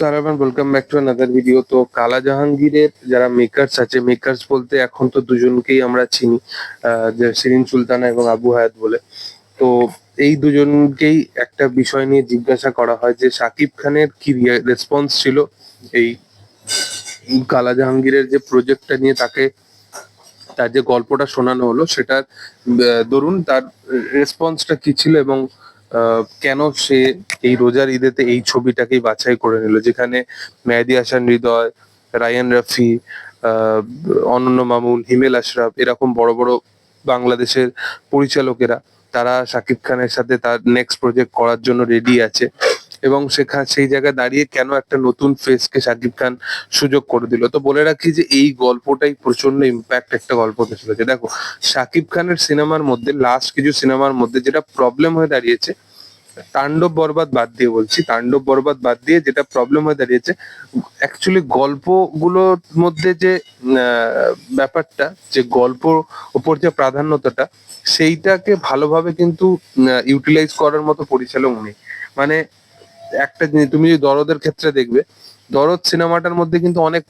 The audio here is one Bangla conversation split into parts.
সালাম welcome back to another video তো কালা জাহাঙ্গীরের যারা মেকার্স আছে মেকার্স বলতে এখন তো দুজনকেই আমরা চিনি শিরিন সুলতানা এবং আবু হায়াত বলে। তো এই দুজনকেই একটা বিষয় নিয়ে জিজ্ঞাসা করা হয় যে সাকিব খানের কি রেসপন্স ছিল এই কালা জাহাঙ্গীরের যে প্রজেক্টটা নিয়ে তাকে তার যে গল্পটা শোনানো হলো সেটার আহ, দরুন তার রেসপন্সটা কি ছিল এবং কেন সে এই রোজার ঈদেতে এই ছবিটাকেই বাছাই করে নিল? যেখানে মেহেদি হাসান হৃদয়, রায়ান রাফি অনন্য মামুন, হিমেল আশরাফ, এরকম বড় বড় বাংলাদেশের পরিচালকেরা, তারা শাকিব খানের সাথে তার নেক্সট প্রজেক্ট করার জন্য রেডি আছে। এবং সেখানে সেই জায়গায় দাঁড়িয়ে কেন একটা নতুন ফেসকে শাকিব খান সুযোগ করে দিল? তো বলে রাখি যে, এই গল্পটাই প্রচণ্ড ইম্প্যাক্ট একটা গল্প হতে চলেছে দেখো শাকিব খানের সিনেমার মধ্যে লাস্ট কিছু সিনেমার মধ্যে যেটা প্রবলেম হয়ে দাঁড়িয়েছে, তাণ্ডব বরবাদ বাদ দিয়ে বলছি, তাণ্ডব বরবাদ বাদ দিয়ে যেটা প্রবলেম হয়ে দাঁড়িয়েছে অ্যাকচুয়ালি গল্পগুলোর মধ্যে যে ব্যাপারটা, যে গল্প ওপর যে প্রাধান্যতাটা, সেইটাকে ভালোভাবে কিন্তু ইউটিলাইজ করার মতো পরিচালক নেই। মানে একটা জিনিস, তুমি যদি দরদের ক্ষেত্রে দেখবে, দরদ সিনেমাটার মধ্যে কিন্তু অনেক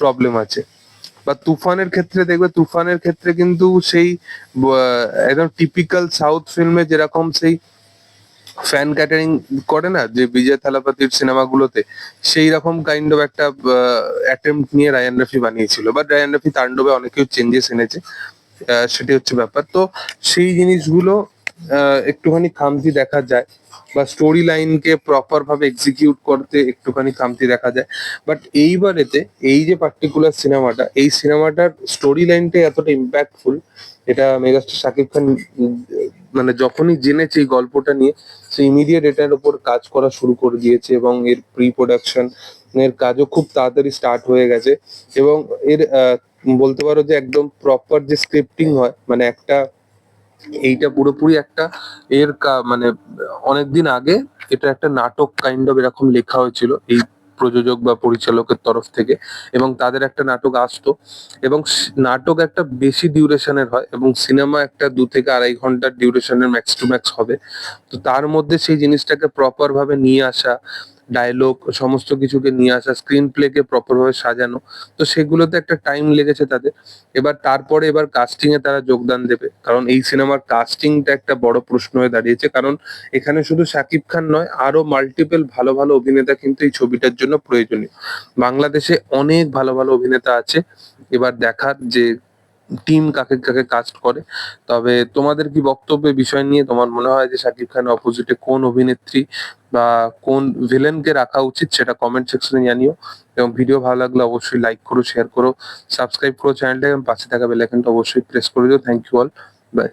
প্রবলেম আছে। বা তুফানের ক্ষেত্রে দেখবে, তুফানের ক্ষেত্রে কিন্তু সেই একদম টিপিক্যাল সাউথ ফিল্মে যেরকম সেই ফ্যান ক্যাটারিং করে না, যে বিজয় থালাপাতির সিনেমাগুলোতে সেই রকম কাইন্ড অফ একটা অ্যাটেম্প নিয়ে রায়ান রাফি বানিয়েছিল। বাট রায়ান রাফি তাণ্ডবে অনেকেও চেঞ্জেস এনেছে। সেটি হচ্ছে ব্যাপার। তো সেই জিনিসগুলো একটুখানি খামতি দেখা যায় বা স্টোরি লাইনকে প্রপার ভাবে এক্সিকিউট করতে একটুখানি খামতি দেখা যায়। বাট এইবারেতে এই যে পার্টিকুলার সিনেমাটা এই সিনেমাটার স্টোরি লাইনটাই এতটা ইম্প্যাক্টফুল এটা মেগাস্টার শাকিব খান মানে যখনই জেনেছে এই গল্পটা নিয়ে সে ইমিডিয়েট এটার উপর কাজ করা শুরু করে দিয়েছে এবং এর প্রি প্রোডাকশন এর কাজও খুব তাড়াতাড়ি স্টার্ট হয়ে গেছে। এবং এর বলতে পারো যে একদম প্রপার যে স্ক্রিপ্টিং হয় মানে একটা এইটা পুরোপুরি একটা এর মানে অনেকদিন আগে এটা একটা নাটক কাইন্ড অফ এরকম লেখা হয়েছিল এই প্রযোজক বা পরিচালকের তরফ থেকে এবং তাদের একটা নাটক আসতো এবং নাটক একটা বেশি ডিউরেশনের হয় এবং সিনেমা একটা দু থেকে আড়াই ঘণ্টার ডিউরেশনের ম্যাক্স টু ম্যাক্স হবে। তো তার মধ্যে সেই জিনিসটাকে প্রপার ভাবে নিয়ে আসা ডায়লগ সমস্ত কিছুকে নিয়ে আসা স্ক্রিন প্লেকে প্রপার ভাবে সাজানো, তো সেগুলোতে একটা টাইম লেগেছে তাদের। এবার তারপরে এবার কাস্টিং এ তারা যোগদান দেবে। কারণ এই সিনেমার কাস্টিংটা একটা বড় প্রশ্ন হয়ে দাঁড়িয়েছে। কারণ এখানে শুধু শাকিব খান নয়, আরও মাল্টিপল ভালো ভালো অভিনেতা কিন্তু এই ছবিটার জন্য প্রয়োজনীয়। বাংলাদেশে অনেক ভালো ভালো অভিনেতা আছে। এবার দেখার যে টিম কাকে কাকে কাস্ট করে। তবে তোমাদের কি বক্তব্যে বিষয় নিয়ে তোমার মনে হয় যে শাকিব খানের অপোজিটে কোন অভিনেত্রী বা কোন ভিলেনকে রাখা উচিত সেটা কমেন্ট সেকশনে জানিও। এবং ভিডিও ভালো লাগলে অবশ্যই লাইক করো শেয়ার করো সাবস্ক্রাইব করো চ্যানেলটা এবং পাশে থাকা বেল আইকনটা অবশ্যই প্রেস করে দিও। Thank you all by